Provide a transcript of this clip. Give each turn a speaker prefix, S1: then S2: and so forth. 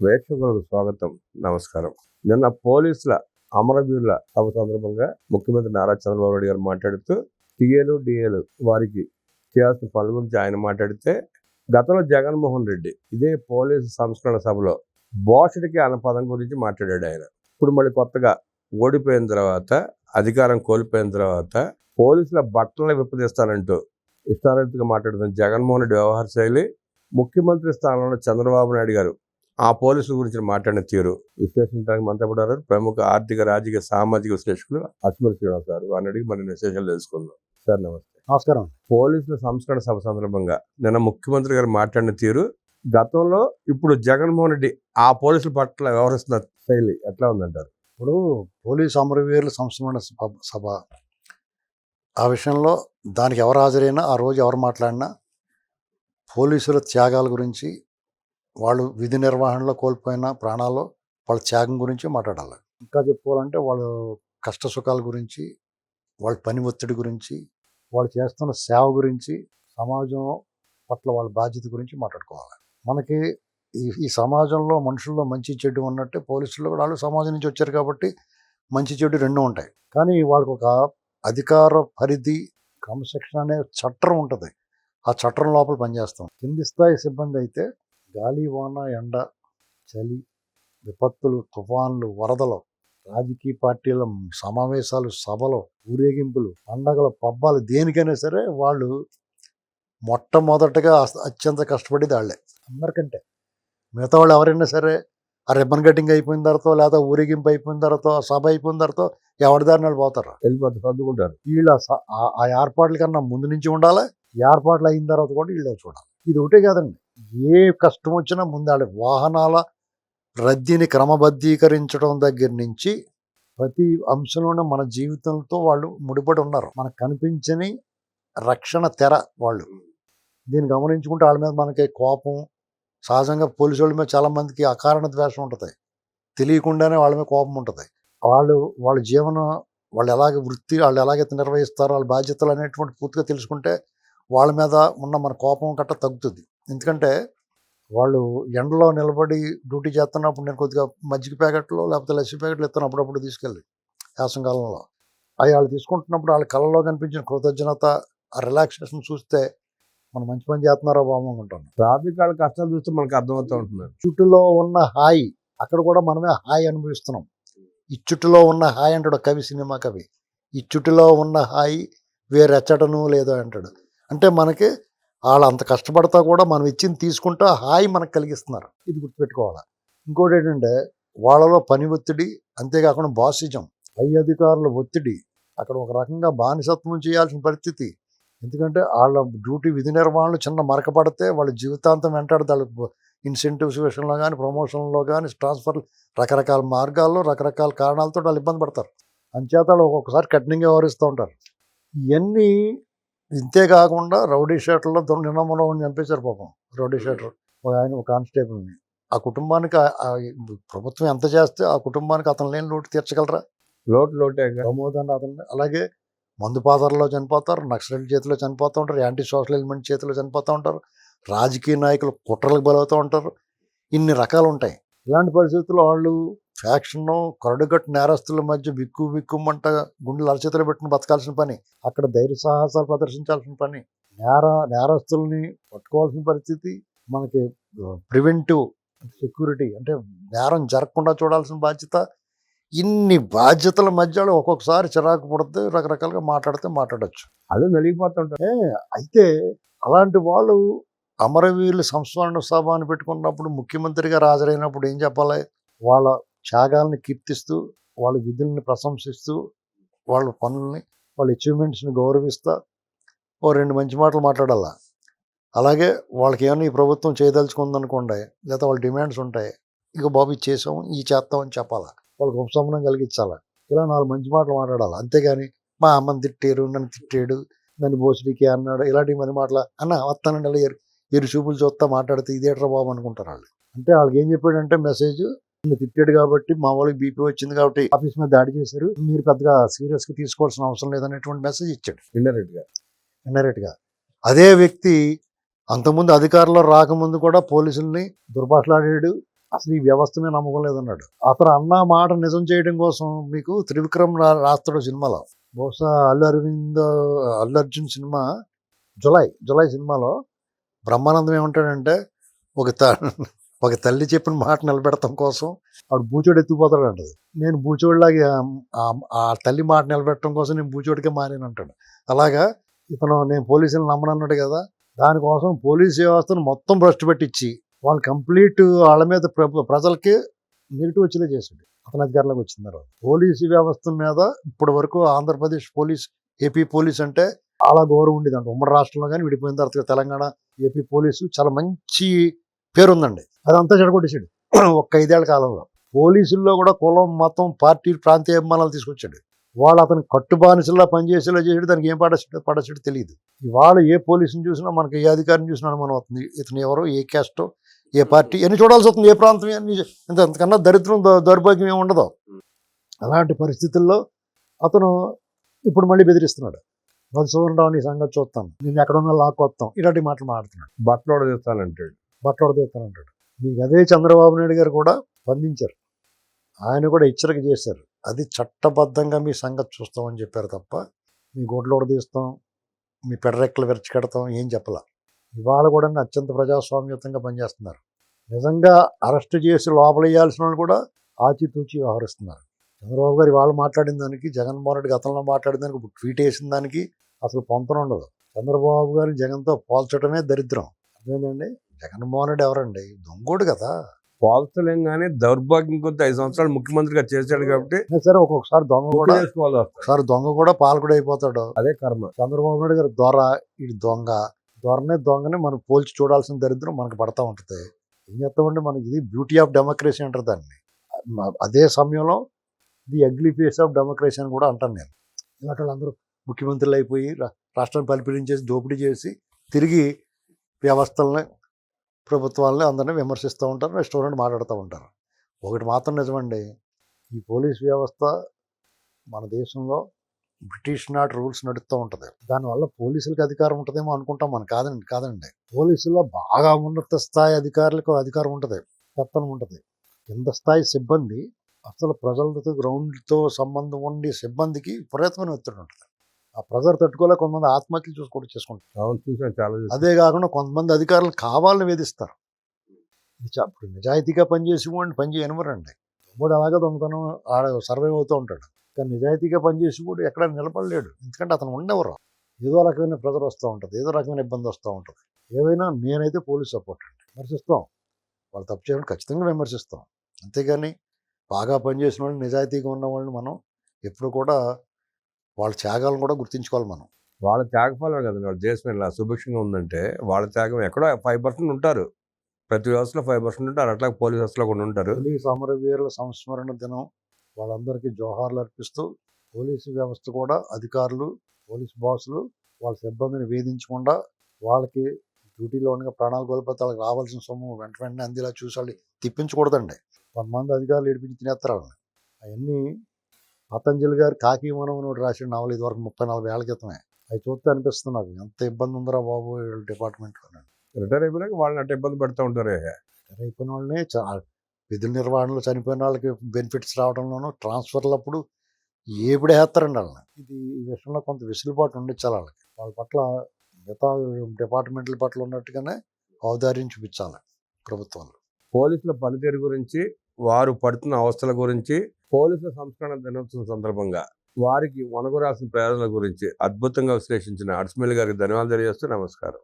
S1: ప్రేక్షకులకు స్వాగతం నమస్కారం. నిన్న పోలీసుల అమరవీరుల సభ సందర్భంగా ముఖ్యమంత్రి నారా చంద్రబాబు నాయుడు గారు మాట్లాడుతూ టీఏలు డిఏలు వారికి చేయాల్సిన పనుల గురించి ఆయన మాట్లాడితే గతంలో జగన్మోహన్ రెడ్డి ఇదే పోలీసు సంస్కరణ సభలో బోషడికి అన్న పదం గురించి మాట్లాడాడు ఆయన. ఇప్పుడు మళ్ళీ కొత్తగా ఓడిపోయిన తర్వాత అధికారం కోల్పోయిన తర్వాత పోలీసుల బట్టలను విప్పదీస్తానంటూ ఇష్టారీతిగా మాట్లాడుతున్న జగన్మోహన్ రెడ్డి వ్యవహార శైలి ముఖ్యమంత్రి స్థానంలో చంద్రబాబు నాయుడు గారు ఆ పోలీసుల గురించి మాట్లాడిన తీరు. విశ్లేషించడానికి మనతో ప్రముఖ ఆర్థిక రాజకీయ సామాజిక విశ్లేషకులు అస్మర్ శ్రీనివాస్ గారు. వారిని అడిగి మరి విశేషాలు తెలుసుకుందాం. సార్ నమస్తే.
S2: నమస్కారం.
S1: పోలీసుల సంస్కరణ సభ సందర్భంగా నిన్న ముఖ్యమంత్రి గారు మాట్లాడిన తీరు గతంలో ఇప్పుడు జగన్మోహన్ రెడ్డి ఆ పోలీసుల పట్ల వ్యవహరిస్తున్న శైలి ఎట్లా ఉందంటారు?
S2: ఇప్పుడు పోలీసు అమరవీరుల సంస్మరణ సభ సభ. ఆ విషయంలో దానికి ఎవరు హాజరైనా ఆ రోజు ఎవరు మాట్లాడినా పోలీసుల త్యాగాల గురించి వాళ్ళు విధి నిర్వహణలో కోల్పోయిన ప్రాణాలు వాళ్ళ త్యాగం గురించి మాట్లాడాలి. ఇంకా చెప్పుకోవాలంటే వాళ్ళు కష్ట సుఖాల గురించి వాళ్ళ పని ఒత్తిడి గురించి వాళ్ళు చేస్తున్న సేవ గురించి సమాజం పట్ల వాళ్ళ బాధ్యత గురించి మాట్లాడుకోవాలి. మనకి ఈ ఈ సమాజంలో మనుషుల్లో మంచి చెడు ఉన్నట్టే పోలీసులు కూడా వాళ్ళు సమాజం నుంచి వచ్చారు కాబట్టి మంచి చెడు రెండు ఉంటాయి. కానీ వాళ్ళకి ఒక అధికార పరిధి క్రమశిక్షణ అనే చట్టం ఉంటుంది. ఆ చట్టం లోపల పనిచేస్తాం. కింది స్థాయి సిబ్బంది అయితే గాలి వాన ఎండ చలి విపత్తులు తుఫాన్లు వరదలు రాజకీయ పార్టీల సమావేశాలు సభలు ఊరేగింపులు పండగలు పబ్బాలు దేనికైనా సరే వాళ్ళు మొట్టమొదటగా అత్యంత కష్టపడేది వాళ్ళే. అందరికంటే. మిగతా వాళ్ళు ఎవరైనా సరే ఆ రిబ్బన్ కటింగ్ అయిపోయిన తర్వాత లేదా ఊరేగింపు అయిపోయిన తర్వాత సభ అయిపోయిన తర్వాత ఎవరి దారిని వాళ్ళు పోతారు?
S1: వెళ్ళిపోతే సర్దుకుంటారు.
S2: వీళ్ళ ఆ- ఏర్పాట్ల కన్నా ముందు నుంచి ఉండాలి? ఏర్పాట్లు అయిన తర్వాత కూడా వీళ్ళే చూడాలి. ఇది ఒకటే కాదండి. ఏ కష్టం వచ్చినా ముందు వాళ్ళ వాహనాల రద్దీని క్రమబద్ధీకరించడం దగ్గర నుంచి ప్రతి అంశంలోనే మన జీవితంతో వాళ్ళు ముడిపడి ఉన్నారు. మనకు కనిపించని రక్షణ తెర వాళ్ళు. దీన్ని గమనించుకుంటే వాళ్ళ మీద మనకి కోపం సహజంగా పోలీసు వాళ్ళ మీద చాలామందికి అకారణ ద్వేషం ఉంటుంది. తెలియకుండానే వాళ్ళ మీద కోపం ఉంటుంది. వాళ్ళు వాళ్ళ జీవనం వాళ్ళు ఎలాగ వృత్తి వాళ్ళు ఎలాగైతే నిర్వహిస్తారో వాళ్ళ బాధ్యతలు అనేటువంటి పూర్తిగా తెలుసుకుంటే వాళ్ళ మీద ఉన్న మన కోపం గట్ట తగ్గుతుంది. ఎందుకంటే వాళ్ళు ఎండలో నిలబడి డ్యూటీ చేస్తున్నప్పుడు నేను కొద్దిగా మజ్జిగ ప్యాకెట్లు లేకపోతే లస్సీ ప్యాకెట్లు ఇస్తాను అప్పుడప్పుడు తీసుకెళ్ళి వేసంకాలంలో అవి వాళ్ళు తీసుకుంటున్నప్పుడు వాళ్ళ కళ్ళలో కనిపించిన కృతజ్ఞత ఆ రిలాక్సేషన్ చూస్తే మనం మంచి పని చేస్తున్నారో బాబు అనుకుంటాను.
S1: ట్రాఫిక్ వాళ్ళ కష్టాలు చూస్తే మనకు అర్థమవుతూ ఉంటున్నారు
S2: చుట్టులో ఉన్న హాయి అక్కడ కూడా మనమే హాయి అనుభవిస్తున్నాం. ఈ చుట్టులో ఉన్న హాయి అంటాడు కవి సినిమా కవి. ఈ చుట్టులో ఉన్న హాయి వేరెచ్చటను లేదో అంటాడు. అంటే మనకి వాళ్ళు అంత కష్టపడతా కూడా మనం ఇచ్చింది తీసుకుంటా హాయి మనకు కలిగిస్తున్నారు. ఇది గుర్తుపెట్టుకోవాలి? ఇంకోటి ఏంటంటే వాళ్ళలో పని ఒత్తిడి అంతేకాకుండా బాసిజం పై అధికారుల ఒత్తిడి అక్కడ ఒక రకంగా బానిసత్వం చేయాల్సిన పరిస్థితి. ఎందుకంటే వాళ్ళ డ్యూటీ విధి నిర్వహణలు చిన్న మరక పడితే వాళ్ళ జీవితాంతం వెంటాడతారు. ఇన్సెంటివ్స్ విషయంలో కానీ ప్రమోషన్లో కానీ ట్రాన్స్ఫర్ రకరకాల మార్గాల్లో రకరకాల కారణాలతో వాళ్ళు ఇబ్బంది పడతారు. అంచేత వాళ్ళు ఒక్కొక్కసారి కఠినంగా వ్యవహరిస్తూ ఉంటారు. ఇవన్నీ ఇంతే కాకుండా రౌడీ షర్ట్లలో నిన్న మనం చంపేశారు పాపం. రౌడీ షర్టర్ ఒక ఆయన ఒక కానిస్టేబుల్ని. ఆ కుటుంబానికి ప్రభుత్వం ఎంత చేస్తే ఆ కుటుంబానికి అతను లేని లోటు తీర్చగలరా?
S1: లోటు లోటే
S2: ప్రమోద్ అని అతను అలాగే మందు పాతరలో చనిపోతారు నక్సలైట్ చేతిలో చనిపోతూ ఉంటారు యాంటీ సోషల్ ఎలిమెంట్ చేతిలో చనిపోతూ ఉంటారు రాజకీయ నాయకులు కుట్రలకు బలవుతూ ఉంటారు. ఇన్ని రకాలు ఉంటాయి ఇలాంటి పరిస్థితుల్లో వాళ్ళు ఫ్యాక్షన్ కరడుగట్టు నేరస్తుల మధ్య బిక్కు బిక్కుమంట గుండెలు అరచేతులు పెట్టుకుని బతకాల్సిన పని. అక్కడ ధైర్య సాహసాలు ప్రదర్శించాల్సిన పని. నేర నేరస్తుల్ని పట్టుకోవాల్సిన పరిస్థితి మనకి ప్రివెంటివ్ సెక్యూరిటీ అంటే నేరం జరగకుండా చూడాల్సిన బాధ్యత ఇన్ని బాధ్యతల మధ్యలో ఒక్కొక్కసారి చిరాకు పుడితే రకరకాలుగా మాట్లాడితే మాట్లాడచ్చు.
S1: అదే నలిగిపోతుంటారు
S2: అయితే అలాంటి వాళ్ళు అమరవీరుల సంస్మరణ సభ అని పెట్టుకున్నప్పుడు ముఖ్యమంత్రిగా హాజరైనప్పుడు ఏం చెప్పాలి? వాళ్ళ త్యాగాలను కీర్తిస్తూ వాళ్ళ విధుల్ని ప్రశంసిస్తూ వాళ్ళ పనుల్ని వాళ్ళ అచీవ్మెంట్స్ని గౌరవిస్తా ఓ రెండు మంచి మాటలు మాట్లాడాలా. అలాగే వాళ్ళకి ఏమైనా ఈ ప్రభుత్వం చేయదలుచుకుందనుకోండి లేదా వాళ్ళ డిమాండ్స్ ఉంటాయి ఇక బాబు ఇది చేసాం ఈ చేస్తాం అని చెప్పాలా. వాళ్ళకి ఉపశమనం కలిగించాలా. ఇలా నాలుగు మంచి మాటలు మాట్లాడాలి. అంతేగాని మా అమ్మని తిట్టారు నన్ను తిట్టాడు నన్ను బోసుడికి అన్నాడు ఇలాంటి మరి మాటలు అన్న వస్తానండి అలా ఎరు ఎరు చూపులు చూస్తా మాట్లాడితే ఇదేట్రా బాబు అనుకుంటారు వాళ్ళు. అంటే వాళ్ళకి ఏం చెప్పాడంటే మెసేజ్ తిట్టాడు కాబట్టి మా వాళ్ళకి బీపీ వచ్చింది కాబట్టి ఆఫీస్ మీద దాడి చేశారు. మీరు పెద్దగా సీరియస్గా తీసుకోవాల్సిన అవసరం లేదనేటువంటి మెసేజ్ ఇచ్చాడు. ఇండైరెక్ట్గా. ఇండైరెక్ట్గా. అదే వ్యక్తి అంతకుముందు అధికారంలో రాకముందు కూడా పోలీసుల్ని దుర్భాషలాడాడు. అసలు ఈ వ్యవస్థ మీద నమ్మకం లేదన్నాడు. అతను అన్న మాట నిజం చేయడం కోసం మీకు త్రివిక్రమ్ రాస్తాడు సినిమాలో. బహుశా అల్లు అరవింద్ అల్లు అర్జున్ సినిమా జులై జులై సినిమాలో బ్రహ్మానందం ఏమంటాడంటే ఒక ఒక తల్లి చెప్పిన మాట నిలబెడతాం కోసం ఆడు బూచోడు ఎత్తిపోతాడు అంటది నేను బూచోడిలాగా ఆ- తల్లి మాట నిలబెట్టడం కోసం నేను బూచోడికే మారాను అంటాడు. అలాగా ఇతను నేను పోలీసులు నమ్మనన్నాడు కదా దానికోసం పోలీస్ వ్యవస్థను మొత్తం భ్రష్టు పెట్టించి వాళ్ళు కంప్లీట్ వాళ్ళ మీద ప్ర- ప్రజలకి నెగిటివ్ వచ్చేలా చేశాడు. అతని అధికారంలోకి వచ్చిన తర్వాత పోలీసు వ్యవస్థ మీద ఇప్పటి వరకు ఆంధ్రప్రదేశ్ పోలీస్ ఏపీ పోలీస్ అంటే చాలా గౌరవం ఉండేది అంటే ఉమ్మడి రాష్ట్రంలో కానీ విడిపోయిన తర్వాత తెలంగాణ ఏపీ పోలీసు చాలా మంచి పేరు ఉందండి అదంతా చెడగొట్టేశాడు. ఒక్క ఐదేళ్ళ కాలంలో. పోలీసుల్లో కూడా కులం మతం పార్టీ ప్రాంతీయ అభిమానాలు తీసుకొచ్చాడు. వాళ్ళు అతను కట్టుబానిసల్లా పనిచేసేలా చేసాడు దానికి ఏం పడచాడు పడచాడు తెలియదు. ఇవాళ ఏ పోలీసుని చూసినా మనకి ఏ అధికారిని చూసినా అనుమానం అవుతుంది ఇతను ఎవరో ఏ క్యాస్టో ఏ పార్టీ ఎన్ని చూడాల్సి వస్తుంది ఏ ప్రాంతం అన్ని ఇంత అంతకన్నా దరిద్రం దౌర్భాగ్యం ఏమి ఉండదు. అలాంటి పరిస్థితుల్లో అతను ఇప్పుడు మళ్ళీ బెదిరిస్తున్నాడు. మధుసూదనరావు నీ సంగతి చూస్తాను. నేను ఎక్కడున్నా లాక్కొస్తాం ఇలాంటి మాటలు మాట్లాడుతున్నాడు.
S1: బట్టలు తీస్తానంటాడు
S2: బట్టలు తీస్తానంటాడు మీకు అదే చంద్రబాబు నాయుడు గారు కూడా స్పందించారు. ఆయన కూడా హెచ్చరిక చేశారు. అది చట్టబద్ధంగా మీ సంగతి చూస్తామని చెప్పారు తప్ప మీ గొడ్లు తీస్తాం మీ పెడరెక్కలు విరచికెడతాం ఏం చెప్పలా. ఇవాళ కూడా అత్యంత ప్రజాస్వామ్యతంగా పనిచేస్తున్నారు. నిజంగా అరెస్ట్ చేసి లోపలేయాల్సిన వాళ్ళు కూడా ఆచితూచి వ్యవహరిస్తున్నారు. చంద్రబాబు గారు ఇవాళ మాట్లాడిన దానికి జగన్మోహన్ రెడ్డి గతంలో మాట్లాడిన దానికి ట్వీట్ వేసిన దానికి అసలు పొంతన ఉండదు. చంద్రబాబు గారిని జగన్తో పోల్చడమే దరిద్రం. అర్థమైందండి? జగన్మోహన్ రెడ్డి ఎవరండి? దొంగోడు కదా.
S1: పోల్చలేం కానీ దౌర్భాగ్యం కొద్ది ఐదు సంవత్సరాలు ముఖ్యమంత్రిగా చేశాడు కాబట్టి
S2: సరే ఒక్కొక్కసారి దొంగ కూడా. ఒకసారి దొంగ కూడా పాలకుడు అయిపోతాడు.
S1: అదే కర్మ.
S2: చంద్రబాబు నాయుడు గారు దొర ఇది దొంగ. దొరనే దొంగని మనం పోల్చి చూడాల్సిన దరిద్రం మనకు పడతా ఉంటుంది. ఏం చేస్తామంటే మనకి ఇది బ్యూటీ ఆఫ్ డెమోక్రసీ అంటారు దాన్ని. అదే సమయంలో the ugly face of democracy అని కూడా అంటాను నేను ఇలాంటి వాళ్ళందరూ ముఖ్యమంత్రులు అయిపోయి రాష్ట్రాన్ని పరిపాలించేసి దోపిడీ చేసి తిరిగి వ్యవస్థల్ని ప్రభుత్వాలని అందరినీ విమర్శిస్తూ ఉంటారు రెస్టారెంట్ మాట్లాడుతూ ఉంటారు. ఒకటి మాత్రం నిజమండి ఈ పోలీస్ వ్యవస్థ మన దేశంలో బ్రిటిష్ నాట్ రూల్స్ నడుస్తూ ఉంటుంది. దానివల్ల పోలీసులకు అధికారం ఉంటుందేమో అనుకుంటాం మనం కాదండి కాదండి. పోలీసులో బాగా ఉన్నత స్థాయి అధికారులకు అధికారం ఉంటుంది పెత్తనం ఉంటుంది. కింద స్థాయి సిబ్బంది అసలు ప్రజలతో గ్రౌండ్తో సంబంధం ఉండే సిబ్బందికి విపరీతమైన ఒత్తిడి ఉంటుంది. ఆ ప్రెజర్ తట్టుకోలేక కొంతమంది ఆత్మహత్యలు చూసుకోవడం చేసుకుంటారు.
S1: అవును చూసాను చాలా చూసాను.
S2: అదే కాకుండా కొంతమంది అధికారులు కావాలని వేధిస్తారు. ఇప్పుడు నిజాయితీగా పనిచేసి వాడిని పని చేయనివ్వరండి. వాడు అలాగే దొంగతనం ఆడ సర్వైవ్ అవుతూ ఉంటాడు. కానీ నిజాయితీగా పనిచేసి కూడా ఎక్కడ నిలబడలేడు. ఎందుకంటే అతను ఉండేవారు. ఏదో రకమైన ప్రెజర్ వస్తూ ఉంటుంది ఏదో రకమైన ఇబ్బంది వస్తూ ఉంటుంది. ఏవైనా నేనైతే పోలీస్ సపోర్ట్ అండి. విమర్శిస్తాం. వాళ్ళు తప్పు చేయడం ఖచ్చితంగా విమర్శిస్తాం. అంతేగాని బాగా పనిచేసిన వాళ్ళు నిజాయితీగా ఉన్న వాళ్ళని మనం ఎప్పుడు కూడా వాళ్ళ త్యాగాలను కూడా గుర్తించుకోవాలి మనం.
S1: వాళ్ళ త్యాగఫలం కదండి. వాళ్ళ దేశం ఇలా సుభిక్షంగా ఉందంటే వాళ్ళ త్యాగం ఎక్కడో ఫైవ్ పర్సెంట్ ఉంటారు. ప్రతి వ్యవస్థలో ఫైవ్ పర్సెంట్ ఉంటారు. అట్లా పోలీస్ వ్యవస్థలో కూడా ఉంటారు.
S2: పోలీస్ అమరవీరుల సంస్మరణ దినం వాళ్ళందరికీ జోహార్లు అర్పిస్తూ పోలీసు వ్యవస్థ కూడా అధికారులు పోలీస్ బాసులు వాళ్ళ సిబ్బందిని వేధించకుండా వాళ్ళకి డ్యూటీలో ఉండగా ప్రాణాలు కోల్పోతే వాళ్ళకి రావాల్సిన సొమ్ము వెంట వెంటనే అందేలా చూసి వాళ్ళు తిప్పించకూడదండి. కొంతమంది అధికారులు ఏడిపించి తినేస్తారు అవన్నీ పతంజలి గారు కాకి మనం ఒకటి రాసిన నవల ఇది వరకు ముప్పై నలభై ఏళ్ళ క్రితమే. అవి చూస్తే అనిపిస్తుంది నాకు. ఎంత ఇబ్బంది ఉందిరా బాబు వీళ్ళ డిపార్ట్మెంట్లో
S1: రిటైర్ అయిపోయినాక వాళ్ళని అట్ట ఇబ్బంది పెడతా ఉంటారు.
S2: అయిపోయిన వాళ్ళని విధుల నిర్వహణలో చనిపోయిన వాళ్ళకి బెనిఫిట్స్ రావడంలోనూ ట్రాన్స్ఫర్లు అప్పుడు ఏపిడే వేస్తారండి వాళ్ళని. ఇది ఈ విషయంలో కొంత వెసులుబాటు ఉండొచ్చాలి వాళ్ళకి. వాళ్ళ పట్ల మిగతా డిపార్ట్మెంట్ల పట్ల ఉన్నట్టుగానే ఔదార్యం చూపించాలి ప్రభుత్వాలు.
S1: పోలీసుల పనితీరు గురించి వారు పడుతున్న అవస్థల గురించి పోలీసుల సంస్కరణ దినోత్సవం సందర్భంగా వారికి వనగరాల్సిన ప్రయోజనాల గురించి అద్భుతంగా విశ్లేషించిన అడ్స్మిల్ గారికి ధన్యవాదాలు తెలియజేస్తూ నమస్కారం.